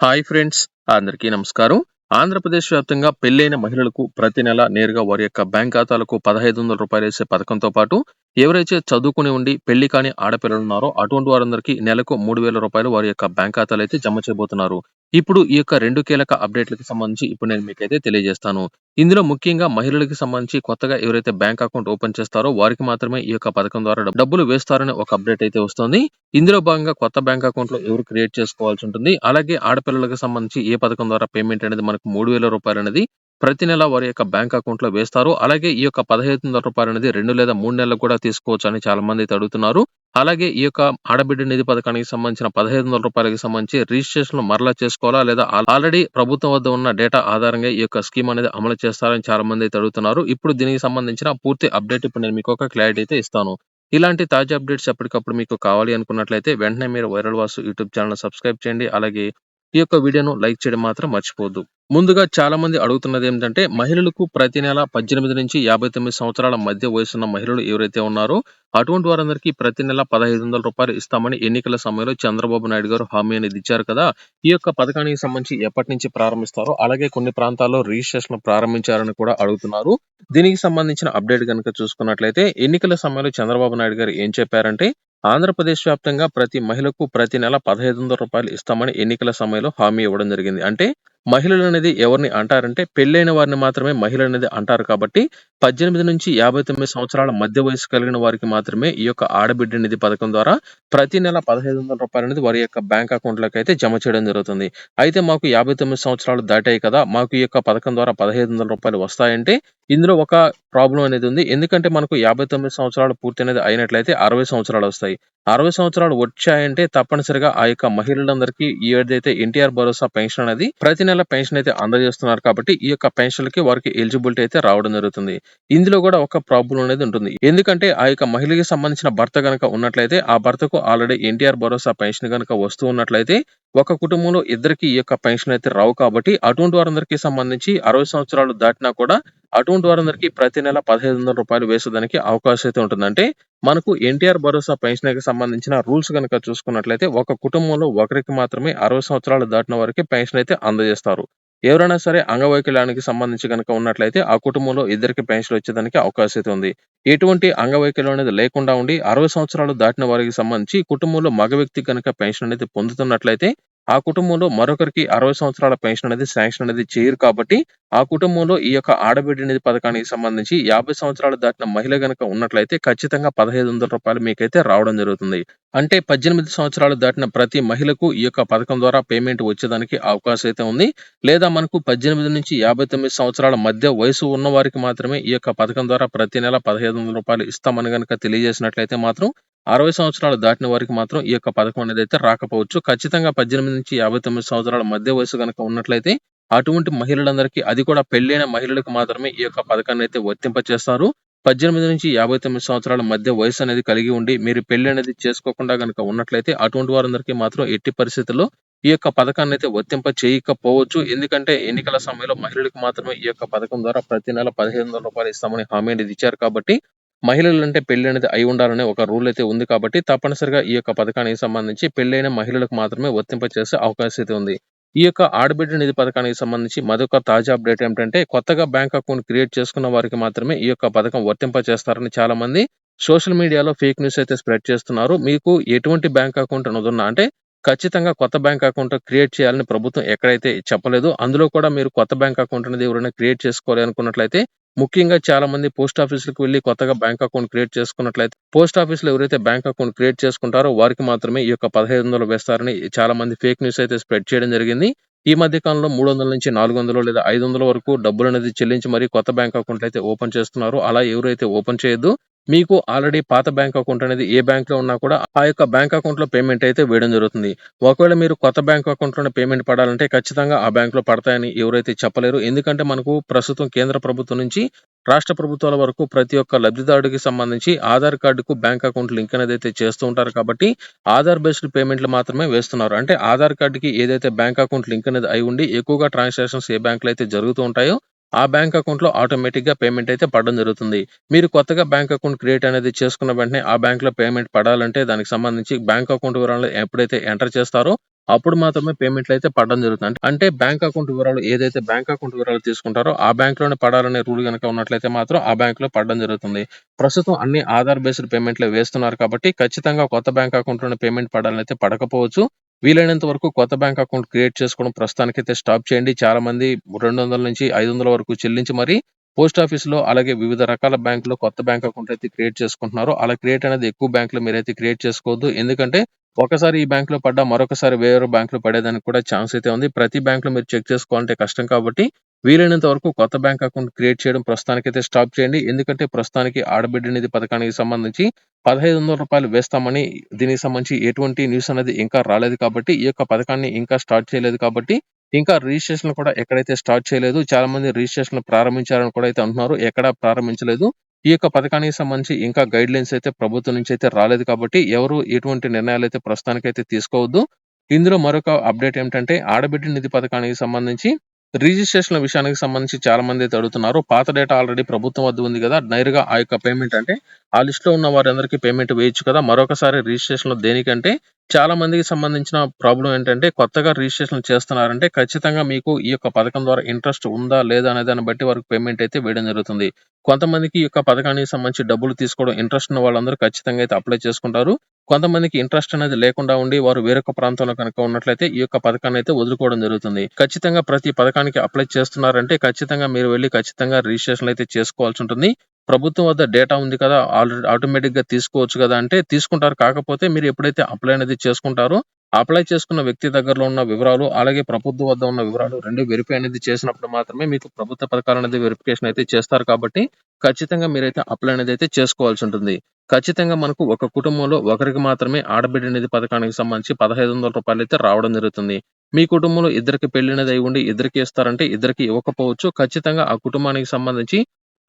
Hi friends అందరికీ నమస్కారం. ఆంధ్రప్రదేశ్ వ్యాప్తంగా పెళ్ళైన మహిళలకు ప్రతి నెల నేరుగా వారి యొక్క బ్యాంక్ ఖాతాలకు పదహైదు వందల రూపాయలు వేసే పథకంతో పాటు ఎవరైతే చదువుకుని ఉండి పెళ్ళి కాని ఆడపిల్లలు ఉన్నారో అటువంటి వారందరికీ నెలకు మూడు వేల రూపాయలు వారి యొక్క బ్యాంక్ ఖాతాలు అయితే జమ చేయబోతున్నారు. ఇప్పుడు ఈ యొక్క రెండు కీలక అప్డేట్లకు సంబంధించి ఇప్పుడు నేను మీకైతే తెలియజేస్తాను. ఇందులో ముఖ్యంగా మహిళలకు సంబంధించి కొత్తగా ఎవరైతే బ్యాంక్ అకౌంట్ ఓపెన్ చేస్తారో వారికి మాత్రమే ఈ యొక్క పథకం ద్వారా డబ్బులు వేస్తారని ఒక అప్డేట్ అయితే వస్తుంది. ఇందులో భాగంగా కొత్త బ్యాంక్ అకౌంట్లో ఎవరు క్రియేట్ చేసుకోవాల్సి ఉంటుంది. అలాగే ఆడపిల్లలకు సంబంధించి ఏ పథకం ద్వారా పేమెంట్ అనేది మనకు మూడు వేల రూపాయలు అనేది ప్రతి నెల వారి యొక్క బ్యాంక్ అకౌంట్లో వేస్తారు. అలాగే ఈ యొక్క పదహైదు వందల రూపాయలు అనేది రెండు లేదా మూడు నెలలకు కూడా తీసుకోవచ్చు అని చాలా మంది అయితే అడుగుతున్నారు. అలాగే ఈ యొక్క ఆడబిడ్డ నిధి పథకానికి సంబంధించిన పదహైదు వందల రూపాయలకి సంబంధించి రిజిస్ట్రేషన్ మరలా చేసుకోవాలా లేదా ఆల్రెడీ ప్రభుత్వం వద్ద ఉన్న డేటా ఆధారంగా ఈ యొక్క స్కీమ్ అనేది అమలు చేస్తారని చాలా మంది అయితే అడుగుతున్నారు. ఇప్పుడు దీనికి సంబంధించిన పూర్తి అప్డేట్ ఇప్పుడు నేను మీకు ఒక క్లారిటీ అయితే ఇస్తాను. ఇలాంటి తాజా అప్డేట్స్ ఎప్పటికప్పుడు మీకు కావాలి అనుకున్నట్లయితే వెంటనే మీరు viral Vasu YouTube channel subscribe చేయండి. అలాగే ఈ యొక్క వీడియోను లైక్ చేయడం మాత్రం మర్చిపోద్దు ముందుగా చాలా మంది అడుగుతున్నది ఏంటంటే మహిళలకు ప్రతి నెల పద్దెనిమిది నుంచి యాభై తొమ్మిది సంవత్సరాల మధ్య వయసున్న మహిళలు ఎవరైతే ఉన్నారో అటువంటి వారందరికీ ప్రతి నెల పదహైదు వందల రూపాయలు ఇస్తామని ఎన్నికల సమయంలో చంద్రబాబు నాయుడు గారు హామీ అనేది ఇచ్చారు కదా. ఈ యొక్క పథకానికి సంబంధించి ఎప్పటి నుంచి ప్రారంభిస్తారో అలాగే కొన్ని ప్రాంతాల్లో రిజిస్ట్రేషన్ ప్రారంభించారని కూడా అడుగుతున్నారు. దీనికి సంబంధించిన అప్డేట్ కనుక చూసుకున్నట్లయితే ఎన్నికల సమయంలో చంద్రబాబు నాయుడు గారు ఏం చెప్పారంటే ఆంధ్రప్రదేశ్ వ్యాప్తంగా ప్రతి మహిళకు ప్రతి నెల పదహైదు వందల రూపాయలు ఇస్తామని ఎన్నికల సమయంలో హామీ ఇవ్వడం జరిగింది. అంటే మహిళలు అనేది ఎవరిని అంటారంటే పెళ్ళైన వారిని మాత్రమే మహిళ అనేది అంటారు కాబట్టి పద్దెనిమిది నుంచి యాభై తొమ్మిది సంవత్సరాల మధ్య వయసు కలిగిన వారికి మాత్రమే ఈ యొక్క ఆడబిడ్డ నిధి పథకం ద్వారా ప్రతి నెల పదహైదు వందల రూపాయలు అనేది వారి యొక్క బ్యాంక్ అకౌంట్లోకి అయితే జమ చేయడం జరుగుతుంది. అయితే మాకు యాభై తొమ్మిది సంవత్సరాలు దాటాయి కదా మాకు ఈ యొక్క పథకం ద్వారా పదహైదు వందల రూపాయలు వస్తాయంటే ఇందులో ఒక ప్రాబ్లం అనేది ఉంది. ఎందుకంటే మనకు యాభై తొమ్మిది సంవత్సరాలు పూర్తి అనేది అయినట్లయితే అరవై సంవత్సరాలు వస్తాయి. అరవై సంవత్సరాలు వచ్చాయంటే తప్పనిసరిగా ఆ యొక్క మహిళలందరికీ ఏదైతే ఎన్టీఆర్ భరోసా పెన్షన్ అనేది ప్రతి నెల పెన్షన్ అయితే అందజేస్తున్నారు కాబట్టి ఈ యొక్క పెన్షన్కి వారికి ఎలిజిబిలిటీ అయితే రావడం జరుగుతుంది. ఇందులో కూడా ఒక ప్రాబ్లం అనేది ఉంటుంది. ఎందుకంటే ఆ యొక్క మహిళకి సంబంధించిన భర్త కనుక ఉన్నట్లయితే ఆ భర్తకు ఆల్రెడీ ఎన్టీఆర్ భరోసా పెన్షన్ కనుక వస్తూ ఉన్నట్లయితే ఒక కుటుంబంలో ఇద్దరికి ఈ యొక్క పెన్షన్ అయితే రావు కాబట్టి అటువంటి వారందరికీ సంబంధించి అరవై సంవత్సరాలు దాటినా కూడా అటువంటి వారందరికీ ప్రతి నెల పదహైదు వందల రూపాయలు వేసేదానికి అవకాశం అయితే ఉంటుందంటే మనకు ఎన్టీఆర్ భరోసా పెన్షన్కి సంబంధించిన రూల్స్ కనుక చూసుకున్నట్లయితే ఒక కుటుంబంలో ఒకరికి మాత్రమే అరవై సంవత్సరాలు దాటిన వారికి పెన్షన్ అయితే అందజేస్తారు. ఎవరైనా సరే అంగవైకల్యానికి సంబంధించి కనుక ఉన్నట్లయితే ఆ కుటుంబంలో ఇద్దరికి పెన్షన్ వచ్చేదానికి అవకాశం అయితే ఉంది. ఎటువంటి అంగవైకల్యం అనేది లేకుండా ఉండి అరవై సంవత్సరాలు దాటిన వారికి సంబంధించి కుటుంబంలో మగ వ్యక్తి కనుక పెన్షన్ అనేది పొందుతున్నట్లయితే ఆ కుటుంబంలో మరొకరికి అరవై సంవత్సరాల పెన్షన్ అనేది శాంక్షన్ అనేది చేయరు కాబట్టి ఆ కుటుంబంలో ఈ యొక్క ఆడబిడ్డ నిధి పథకానికి సంబంధించి యాభై సంవత్సరాలు దాటిన మహిళ గనక ఉన్నట్లయితే ఖచ్చితంగా పదహైదు వందల రూపాయలు మీకైతే రావడం జరుగుతుంది. అంటే పద్దెనిమిది సంవత్సరాలు దాటిన ప్రతి మహిళకు ఈ యొక్క పథకం ద్వారా పేమెంట్ వచ్చేదానికి అవకాశం అయితే ఉంది. లేదా మనకు పద్దెనిమిది నుంచి యాభై తొమ్మిది సంవత్సరాల మధ్య వయసు ఉన్న వారికి మాత్రమే ఈ యొక్క పథకం ద్వారా ప్రతి నెల పదహైదు వందల రూపాయలు ఇస్తామని గనక తెలియజేసినట్లయితే మాత్రం అరవై సంవత్సరాలు దాటిన వారికి మాత్రం ఈ యొక్క పథకం అనేది అయితే రాకపోవచ్చు. ఖచ్చితంగా పద్దెనిమిది నుంచి యాభై తొమ్మిది సంవత్సరాల మధ్య వయసు కనుక ఉన్నట్లయితే అటువంటి మహిళలందరికీ అది కూడా పెళ్ళైన మహిళలకు మాత్రమే ఈ యొక్క పథకాన్ని అయితే వర్తింపచేస్తారు. పద్దెనిమిది నుంచి యాభై తొమ్మిది సంవత్సరాల మధ్య వయసు అనేది కలిగి ఉండి మీరు పెళ్ళి అనేది చేసుకోకుండా కనుక ఉన్నట్లయితే అటువంటి వారందరికీ మాత్రం ఎట్టి పరిస్థితుల్లో ఈ యొక్క పథకాన్ని అయితే వర్తింప చేయకపోవచ్చు ఎందుకంటే ఎన్నికల సమయంలో మహిళలకు మాత్రమే ఈ యొక్క పథకం ద్వారా ప్రతి నెల పదిహేను వందల రూపాయలు ఇస్తామని హామీ అనేది ఇచ్చారు కాబట్టి మహిళలు అంటే పెళ్ళి అనేది అయి ఉండాలనే ఒక రూల్ అయితే ఉంది కాబట్టి తప్పనిసరిగా ఈ యొక్క పథకానికి సంబంధించి పెళ్ళైన మహిళలకు మాత్రమే వర్తింప చేసే అవకాశం అయితే ఉంది. ఈ యొక్క ఆడబిడ్డ నిధి పథకానికి సంబంధించి మరొక తాజా అప్డేట్ ఏమిటంటే కొత్తగా బ్యాంక్ అకౌంట్ క్రియేట్ చేసుకున్న వారికి మాత్రమే ఈ యొక్క పథకం వర్తింప చేస్తారని చాలా మంది సోషల్ మీడియాలో ఫేక్ న్యూస్ అయితే స్ప్రెడ్ చేస్తున్నారు. మీకు ఎటువంటి బ్యాంక్ అకౌంట్ ఉన్నదున్నా అంటే ఖచ్చితంగా కొత్త బ్యాంక్ అకౌంట్ క్రియేట్ చేయాలని ప్రభుత్వం ఎక్కడైతే చెప్పలేదు అందులో కూడా మీరు కొత్త బ్యాంక్ అకౌంట్ అనేది ఎవరైనా క్రియేట్ చేసుకోవాలి అనుకున్నట్లయితే ముఖ్యంగా చాలా మంది పోస్ట్ ఆఫీసులకు వెళ్ళి కొత్తగా బ్యాంక్ అకౌంట్ క్రియేట్ చేసుకున్నట్లయితే పోస్ట్ ఆఫీస్లో ఎవరైతే బ్యాంక్ అకౌంట్ క్రియేట్ చేసుకుంటారో వారికి మాత్రమే ఈ యొక్క పదహైదు వందలు వేస్తారని చాలా మంది ఫేక్ న్యూస్ అయితే స్ప్రెడ్ చేయడం జరిగింది. ఈ మధ్య కాలంలో మూడు వందల నుంచి నాలుగు వందలు లేదా ఐదు వందల వరకు డబ్బులు అనేది చెల్లించి మరి కొత్త బ్యాంక్ అకౌంట్లు అయితే ఓపెన్ చేస్తున్నారు. అలా ఎవరైతే ఓపెన్ చేయొద్దు మీకు ఆల్రెడీ పాత బ్యాంక్ అకౌంట్ అనేది ఏ బ్యాంక్లో ఉన్నా కూడా ఆ యొక్క బ్యాంక్ అకౌంట్లో పేమెంట్ అయితే వేయడం జరుగుతుంది. ఒకవేళ మీరు కొత్త బ్యాంక్ అకౌంట్లోనే పేమెంట్ పడాలంటే ఖచ్చితంగా ఆ బ్యాంక్లో పడతాయని ఎవరైతే చెప్పలేరు. ఎందుకంటే మనకు ప్రస్తుతం కేంద్ర ప్రభుత్వం నుంచి రాష్ట్ర ప్రభుత్వాల వరకు ప్రతి ఒక్క లబ్ధిదారుడికి సంబంధించి ఆధార్ కార్డుకు బ్యాంక్ అకౌంట్ లింక్ అనేది అయితే చేస్తూ ఉంటారు కాబట్టి ఆధార్ బేస్డ్ పేమెంట్లు మాత్రమే వేస్తున్నారు. అంటే ఆధార్ కార్డుకి ఏదైతే బ్యాంక్ అకౌంట్ లింక్ అనేది అయి ఉండి ఎక్కువగా ట్రాన్సాక్షన్స్ ఏ బ్యాంకులు అయితే జరుగుతూ ఉంటాయో ఆ బ్యాంక్ అకౌంట్లో ఆటోమేటిక్గా పేమెంట్ అయితే పడడం జరుగుతుంది. మీరు కొత్తగా బ్యాంక్ అకౌంట్ క్రియేట్ అనేది చేసుకున్న వెంటనే ఆ బ్యాంక్లో పేమెంట్ పడాలంటే దానికి సంబంధించి బ్యాంక్ అకౌంట్ వివరాలు ఎప్పుడైతే ఎంటర్ చేస్తారో అప్పుడు మాత్రమే పేమెంట్లు అయితే పడడం జరుగుతుంది. అంటే- బ్యాంక్ అకౌంట్ వివరాలు ఏదైతే బ్యాంక్ అకౌంట్ వివరాలు తీసుకుంటారో ఆ బ్యాంక్లోనే పడాలనే రూల్ కనుక ఉన్నట్లయితే మాత్రం ఆ బ్యాంక్లో పడడం జరుగుతుంది. ప్రస్తుతం అన్ని ఆధార్ బేస్డ్ పేమెంట్లు వేస్తున్నారు కాబట్టి ఖచ్చితంగా కొత్త బ్యాంక్ అకౌంట్లోనే పేమెంట్ పడాలని అయితే పడకపోవచ్చు. వీలైనంత వరకు కొత్త బ్యాంక్ అకౌంట్ క్రియేట్ చేసుకోవడం ప్రస్తుతానికైతే స్టాప్ చేయండి. చాలా మంది రెండు వందల నుంచి ఐదు వందల వరకు చెల్లించి మరి పోస్ట్ ఆఫీస్లో అలాగే వివిధ రకాల బ్యాంకులో కొత్త బ్యాంక్ అకౌంట్ అయితే క్రియేట్ చేసుకుంటున్నారు. అలా క్రియేట్ అనేది ఎక్కువ బ్యాంకులు మీరైతే క్రియేట్ చేసుకోవద్దు. ఎందుకంటే ఒకసారి ఈ బ్యాంక్లో పడ్డా మరొకసారి వేరే బ్యాంక్లో పడేదానికి కూడా ఛాన్స్ అయితే ఉంది. ప్రతి బ్యాంక్లో మీరు చెక్ చేసుకోవాలంటే కష్టం కాబట్టి వీలైనంత వరకు కొత్త బ్యాంక్ అకౌంట్ క్రియేట్ చేయడం ప్రస్తుతానికైతే స్టాప్ చేయండి. ఎందుకంటే ప్రస్తుతానికి ఆడబిడ్డ నిధి పథకానికి సంబంధించి పదహైదు వందల రూపాయలు వేస్తామని దీనికి సంబంధించి ఎటువంటి న్యూస్ అనేది ఇంకా రాలేదు కాబట్టి ఈ యొక్క పథకాన్ని ఇంకా స్టార్ట్ చేయలేదు కాబట్టి ఇంకా రిజిస్ట్రేషన్ కూడా ఎక్కడైతే స్టార్ట్ చేయలేదు చాలా మంది రిజిస్ట్రేషన్ ప్రారంభించారని కూడా అయితే అంటున్నారు. ఎక్కడా ప్రారంభించలేదు. ఈ యొక్క పథకానికి సంబంధించి ఇంకా గైడ్ లైన్స్ అయితే ప్రభుత్వం నుంచి అయితే రాలేదు కాబట్టి ఎవరు ఎటువంటి నిర్ణయాలు అయితే ప్రస్తుతానికైతే తీసుకోవద్దు. ఇందులో మరొక అప్డేట్ ఏమిటంటే ఆడబిడ్డ నిధి పథకానికి సంబంధించి రిజిస్ట్రేషన్ విషయానికి సంబంధించి చాలా మంది అయితే అడుగుతున్నారు. పాత డేటా ఆల్రెడీ ప్రభుత్వం వద్ద ఉంది కదా. నేరుగా ఆ యొక్క పేమెంట్ అంటే ఆ లిస్ట్లో ఉన్న వారందరికీ పేమెంట్ వేయొచ్చు కదా. మరొకసారి రిజిస్ట్రేషన్లో దేనికంటే చాలా మందికి సంబంధించిన ప్రాబ్లం ఏంటంటే కొత్తగా రిజిస్ట్రేషన్ చేస్తున్నారంటే ఖచ్చితంగా మీకు ఈ యొక్క పథకం ద్వారా ఇంట్రెస్ట్ ఉందా లేదా అనే దాన్ని బట్టి వారికి పేమెంట్ అయితే వేయడం జరుగుతుంది. కొంతమందికి ఈ యొక్క పథకానికి సంబంధించి డబ్బులు తీసుకోవడం ఇంట్రెస్ట్ ఉన్న వాళ్ళందరూ ఖచ్చితంగా అయితే అప్లై చేసుకుంటారు. కొంతమందికి ఇంట్రెస్ట్ అనేది లేకుండా ఉండి వారు వేరొక ప్రాంతంలో కనుక ఉన్నట్లయితే ఈ యొక్క పథకాన్ని అయితే వదులుకోవడం జరుగుతుంది. ఖచ్చితంగా ప్రతి పథకానికి అప్లై చేస్తున్నారంటే ఖచ్చితంగా మీరు వెళ్ళి ఖచ్చితంగా రిజిస్ట్రేషన్ అయితే చేసుకోవాల్సి ఉంటుంది. ప్రభుత్వం వద్ద డేటా ఉంది కదా ఆల్రెడీ ఆటోమేటిక్గా తీసుకోవచ్చు కదా అంటే తీసుకుంటారు. కాకపోతే మీరు ఎప్పుడైతే అప్లై అనేది చేసుకుంటారో అప్లై చేసుకున్న వ్యక్తి దగ్గరలో ఉన్న వివరాలు అలాగే ప్రభుత్వం వద్ద ఉన్న వివరాలు రెండు వెరిఫై అనేది చేసినప్పుడు మాత్రమే మీకు ప్రభుత్వ పథకాలు అనేది వెరిఫికేషన్ అయితే చేస్తారు కాబట్టి ఖచ్చితంగా మీరైతే అప్లై అనేది అయితే చేసుకోవాల్సి ఉంటుంది. ఖచ్చితంగా మనకు ఒక కుటుంబంలో ఒకరికి మాత్రమే ఆడబిడ్డ నిధి పథకానికి సంబంధించి పదహైదు వందల రూపాయలు అయితే రావడం జరుగుతుంది. మీ కుటుంబంలో ఇద్దరికి పెళ్ళినది అయి ఉండి ఇద్దరికి ఇస్తారంటే ఇద్దరికి ఇవ్వకపోవచ్చు. ఖచ్చితంగా ఆ కుటుంబానికి సంబంధించి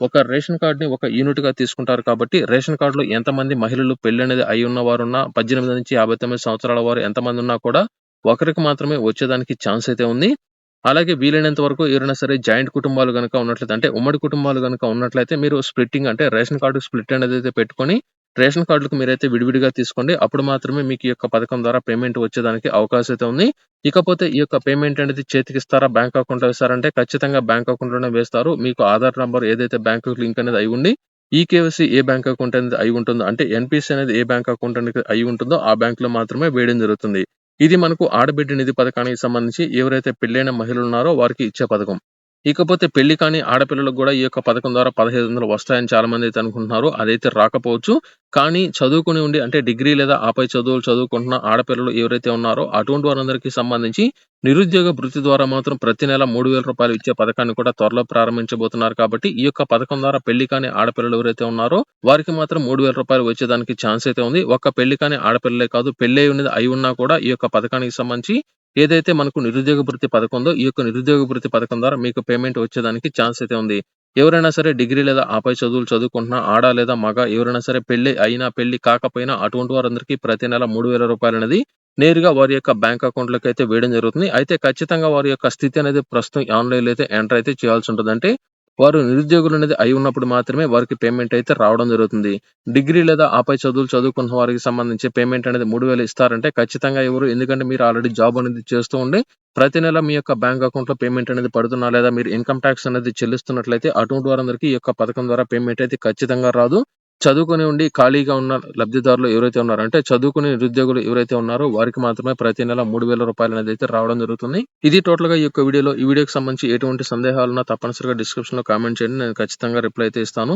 ఒక రేషన్ కార్డ్ని ఒక యూనిట్గా తీసుకుంటారు కాబట్టి రేషన్ కార్డు లో ఎంతమంది మహిళలు పెళ్ళి అనేది అయి ఉన్న వారు ఉన్నా పద్దెనిమిది నుంచి యాభై తొమ్మిది సంవత్సరాల వారు ఎంతమంది ఉన్నా కూడా ఒకరికి మాత్రమే వచ్చేదానికి ఛాన్స్ అయితే ఉంది. అలాగే వీలైనంత వరకు ఎవరైనా సరే జాయింట్ కుటుంబాలు కనుక ఉన్నట్లయితే అంటే ఉమ్మడి కుటుంబాలు గనుక ఉన్నట్లయితే మీరు స్ప్లిట్టింగ్ అంటే రేషన్ కార్డు స్ప్లిట్ అనేది అయితే పెట్టుకొని రేషన్ కార్డులకు మీరైతే విడివిడిగా తీసుకోండి. అప్పుడు మాత్రమే మీకు ఈ యొక్క పథకం ద్వారా పేమెంట్ వచ్చేదానికి అవకాశం అయితే ఉంది. ఇకపోతే ఈ యొక్క పేమెంట్ అనేది చేతికి ఇస్తారా బ్యాంక్ అకౌంట్ వేస్తారంటే ఖచ్చితంగా బ్యాంక్ అకౌంట్లోనే వేస్తారు. మీకు ఆధార్ నంబర్ ఏదైతే బ్యాంక్ లింక్ అనేది అయి ఉండి ఈ కేవైసీ ఏ బ్యాంక్ అకౌంట్ అనేది అయి ఉంటుందో అంటే ఎన్పిసి అనేది ఏ బ్యాంక్ అకౌంట్ అనేది అయి ఉంటుందో ఆ బ్యాంక్లో మాత్రమే వేయడం జరుగుతుంది. ఇది మనకు ఆడబిడ్డ నిధి పథకానికి సంబంధించి ఎవరైతే పెళ్ళైన మహిళలు ఉన్నారో వారికి ఇచ్చే పథకం. ఇకపోతే పెళ్ళి కాని ఆడపిల్లలకు కూడా ఈ యొక్క పథకం ద్వారా పదహైదు వందలు వస్తాయని చాలా మంది అయితే అనుకుంటున్నారు. అదైతే రాకపోవచ్చు. కానీ చదువుకుని ఉండి అంటే డిగ్రీ లేదా ఆపై చదువులు చదువుకుంటున్న ఆడపిల్లలు ఎవరైతే ఉన్నారో అటువంటి వారందరికీ సంబంధించి నిరుద్యోగ వృత్తి ద్వారా మాత్రం ప్రతి నెల మూడు వేల రూపాయలు ఇచ్చే పథకాన్ని కూడా త్వరలో ప్రారంభించబోతున్నారు కాబట్టి ఈ యొక్క పథకం ద్వారా పెళ్ళి కాని ఆడపిల్లలు ఎవరైతే ఉన్నారో వారికి మాత్రం మూడు వేల రూపాయలు వచ్చేదానికి ఛాన్స్ అయితే ఉంది. ఒక్క పెళ్ళి కాని ఆడపిల్లలే కాదు పెళ్ళి అయి ఉన్నది అయి ఉన్నా కూడా ఈ యొక్క పథకానికి సంబంధించి ఏదైతే మనకు నిరుద్యోగ భృతి పథకం ఉందో ఈ యొక్క నిరుద్యోగ వృత్తి పథకం ద్వారా మీకు పేమెంట్ వచ్చేదానికి ఛాన్స్ అయితే ఉంది. ఎవరైనా సరే డిగ్రీ లేదా ఆపై చదువులు చదువుకుంటున్నా ఆడ లేదా మగ ఎవరైనా సరే పెళ్ళి అయినా పెళ్ళి కాకపోయినా అటువంటి వారందరికీ ప్రతి నెల మూడు వేల రూపాయలు అనేది నేరుగా వారి యొక్క బ్యాంక్ అకౌంట్లోకి అయితే వేయడం జరుగుతుంది. అయితే ఖచ్చితంగా వారి యొక్క స్థితి అనేది ప్రస్తుతం ఆన్లైన్లో అయితే ఎంటర్ అయితే చేయాల్సి ఉంటుంది అంటే వారు నిరుద్యోగులు అనేది అయి ఉన్నప్పుడు మాత్రమే వారికి పేమెంట్ అయితే రావడం జరుగుతుంది. డిగ్రీ లేదా ఆపై చదువులు చదువుకున్న వారికి సంబంధించి పేమెంట్ అనేది మూడు వేలు ఇస్తారంటే ఖచ్చితంగా ఎవరు ఎందుకంటే మీరు ఆల్రెడీ జాబ్ అనేది చేస్తూ ఉండి ప్రతి నెల మీ యొక్క బ్యాంక్ అకౌంట్లో పేమెంట్ అనేది పడుతున్నా లేదా మీరు ఇన్కమ్ ట్యాక్స్ అనేది చెల్లిస్తున్నట్లయితే అటువంటి వారందరికీ ఈ యొక్క పథకం ద్వారా పేమెంట్ అయితే ఖచ్చితంగా రాదు. చదువుకుని ఉండి ఖాళీగా ఉన్న లబ్ధిదారులు ఎవరైతే ఉన్నారో అంటే చదువుకుని నిరుద్యోగులు ఎవరైతే ఉన్నారో వారికి మాత్రమే ప్రతి నెల మూడు వేల రూపాయలు అనేది అయితే రావడం జరుగుతుంది. ఇది టోటల్గా ఈ యొక్క వీడియోలో ఈ వీడియోకి సంబంధించి ఎటువంటి సందేహాలున్నా తప్పనిసరిగా డిస్క్రిప్షన్లో కామెంట్ చేయండి. నేను ఖచ్చితంగా రిప్లై అయితే ఇస్తాను.